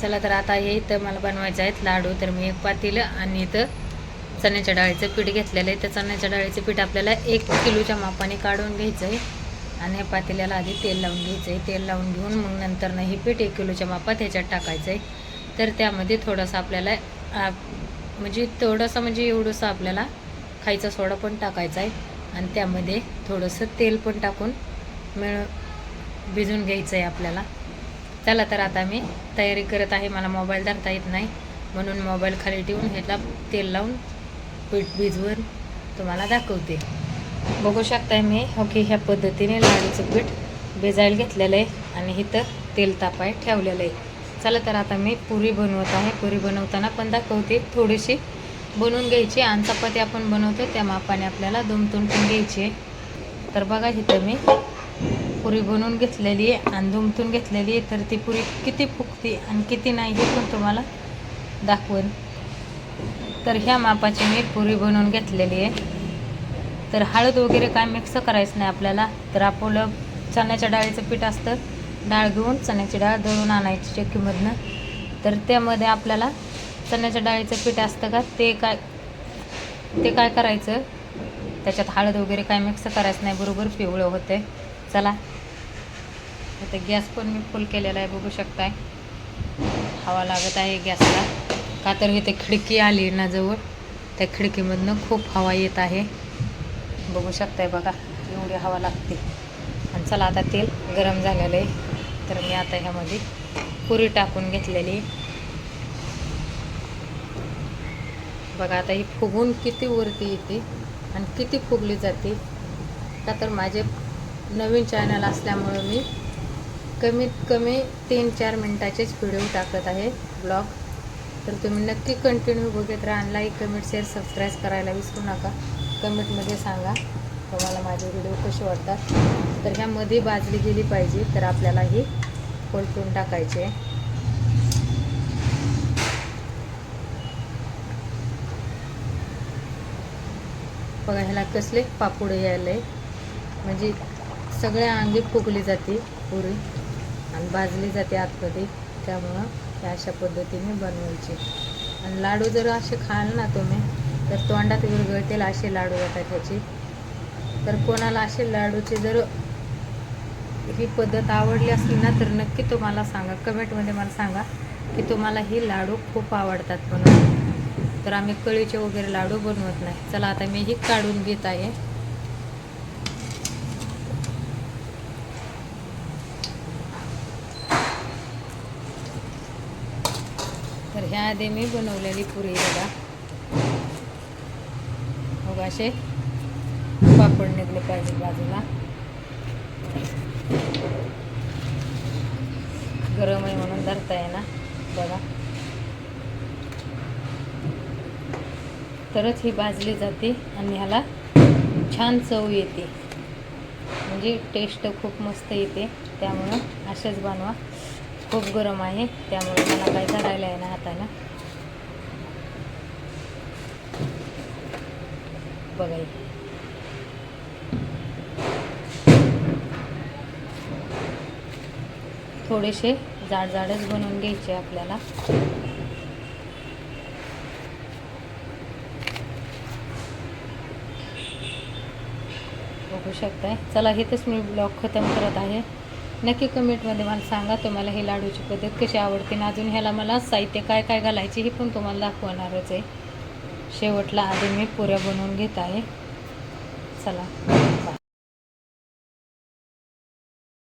चला तर आता हे इथं मला बनवायचं आहेत लाडू. तर मी एक पातेलं आणि इथं चण्याच्या डाळीचं पीठ घेतलेलं आहे. तर चण्याच्या डाळीचं पीठ आपल्याला एक किलोच्या मापाने काढून घ्यायचं आहे. आणि ह्या पातेल्याला आधी तेल लावून घ्यायचं आहे. तेल लावून घेऊन मग नंतर ना हे पीठ एक किलोच्या मापात ह्याच्यात टाकायचं आहे. तर त्यामध्ये थोडंसं आपल्याला म्हणजे थोडंसं म्हणजे एवढंसं आपल्याला खायचा सोडा पण टाकायचा आहे. आणि त्यामध्ये थोडंसं तेल पण टाकून मिळ भिजून घ्यायचं आहे आपल्याला. चला तर आता मी तयारी करत आहे. मला मोबाईल धरता येत नाही. म्हणून मोबाईल खाली ठेवून ह्याला तेल लावून पीठ भिजवून तुम्हाला दाखवते. बघू शकताय मी हो ह्या पद्धतीने लाडूचं पीठ भिजायला घेतलेलं आहे आणि इथं तेल तापाय ठेवलेलं आहे. चला तर आता मी पुरी बनवत आहे. पुरी बनवताना पण दाखवते. थोडीशी बनवून घ्यायची. आणि चपाती आपण बनवतो त्या मापाने आपल्याला दुमतून पण घ्यायची आहे. तर बघा इथं मी पुरी बनवून घेतलेली आहे आणि दुमतून घेतलेली आहे तर ती पुरी किती फुगती आणि किती नाही हे पण तुम्हाला दाखवेन. तर ह्या मापाची मी पुरी बनवून घेतलेली आहे. तर हळद वगैरे काय मिक्स करायचं नाही आपल्याला. तर आपलं चण्याच्या डाळीचं पीठ असतं डाळ घेऊन चण्याची डाळ दळून आणायची चक्कीमधनं तर त्यामध्ये आपल्याला चण्याच्या डाळीचं पीठ असतं का ते काय ते काय करायचं? त्याच्यात हळद वगैरे काय मिक्स करायचं नाही बरोबर पिवळं होतं चला. आता गॅस पण मी फुल केलेला आहे बघू शकताय. हवा लागत आहे गॅसला. का तर इथे खिडकी आली ना जवळ. त्या खिडकीमधनं खूप हवा येत आहे. बघू शकताय बघा एवढी हवा लागते. आणि चला आता तेल गरम झालेलं आहे. तर मी आता ह्यामध्ये पुरी टाकून घेतलेली. बघा आता ही फुगून किती वरती येते आणि किती फुगली जाते. का तर माझे नवीन चॅनल असल्यामुळं मी कमीत कमी तीन चार मिनटाचेच व्हिडिओ टाकत आहे ब्लॉग तर तुम्ही नक्की कंटिन्यू बघत राहा लाईक कमेंट शेअर सबस्क्राईब करायला विसरू नका. कमेंटमध्ये सांगा तुम्हाला माझे व्हिडिओ कसे वाटतात. तर ह्यामध्ये बाजली गेली पाहिजे तर आपल्याला ही पलटून टाकायचे बघा ह्याला कसले पापुडे यायला. म्हणजे सगळ्या अंगी फुगली जाते पुरी आणि भाजली जाते आतमध्ये. त्यामुळं हे अशा पद्धतीने बनवायचे. आणि लाडू जर असे खाल ना तुम्ही तर तोंडात विरघळतील असे लाडू येतात ह्याचे. तर कोणाला असे लाडूचे जर ही पद्धत आवडली असली ना तर नक्की तुम्हाला सांगा. कमेंटमध्ये मला सांगा की तुम्हाला ही लाडू खूप आवडतात म्हणून. तर आम्ही कळीचे वगैरे लाडू बनवत नाही. चला आता मी ही काढून घेत आहे. तर ह्या आधी मी बनवलेली पुरी बघा. मग असे पापड निघले पाहिजे बाजूला. गरम आहे म्हणून धरता ना बघा. तरच ही भाजली जाते आणि ह्याला छान चव येते. म्हणजे टेस्ट खूप मस्त येते. त्यामुळं असेच बनवा. खूप गरम आहे त्यामुळे मला काय करायला आहे ना. हाताला बघा थोडेसे जाड जाडच बनवून घ्यायचे आपल्याला. बघू शकताय. चला हेच मी ब्लॉग खतम करत आहे. नक्की कमेंटमध्ये मला सांगा तुम्हाला हे लाडूची पद्धत कशी आवडते ना अजून ह्याला मला साहित्य काय काय घालायचे हे पण तुम्हाला दाखवणारच आहे. शेवटला आधी मी पुऱ्या बनवून घेत आहे. चला.